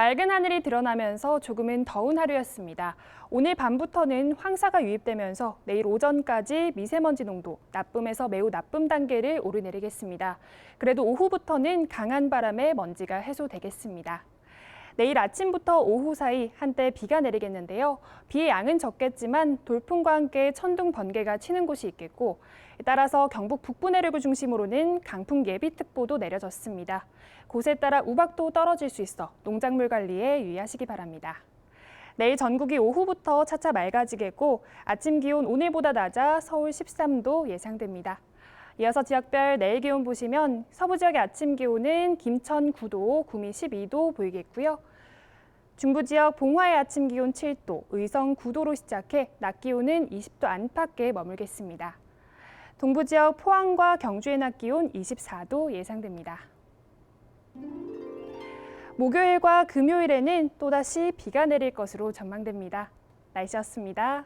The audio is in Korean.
맑은 하늘이 드러나면서 조금은 더운 하루였습니다. 오늘 밤부터는 황사가 유입되면서 내일 오전까지 미세먼지 농도 나쁨에서 매우 나쁨 단계를 오르내리겠습니다. 그래도 오후부터는 강한 바람에 먼지가 해소되겠습니다. 내일 아침부터 오후 사이 한때 비가 내리겠는데요. 비의 양은 적겠지만 돌풍과 함께 천둥 번개가 치는 곳이 있겠고 따라서 경북 북부 내륙을 중심으로는 강풍 예비특보도 내려졌습니다. 곳에 따라 우박도 떨어질 수 있어 농작물 관리에 유의하시기 바랍니다. 내일 전국이 오후부터 차차 맑아지겠고 아침 기온 오늘보다 낮아 서울 13도 예상됩니다. 이어서 지역별 내일 기온 보시면 서부 지역의 아침 기온은 김천 9도, 구미 12도 보이겠고요. 중부 지역 봉화의 아침 기온 7도, 의성 9도로 시작해 낮 기온은 20도 안팎에 머물겠습니다. 동부 지역 포항과 경주의 낮 기온 24도 예상됩니다. 목요일과 금요일에는 또다시 비가 내릴 것으로 전망됩니다. 날씨였습니다.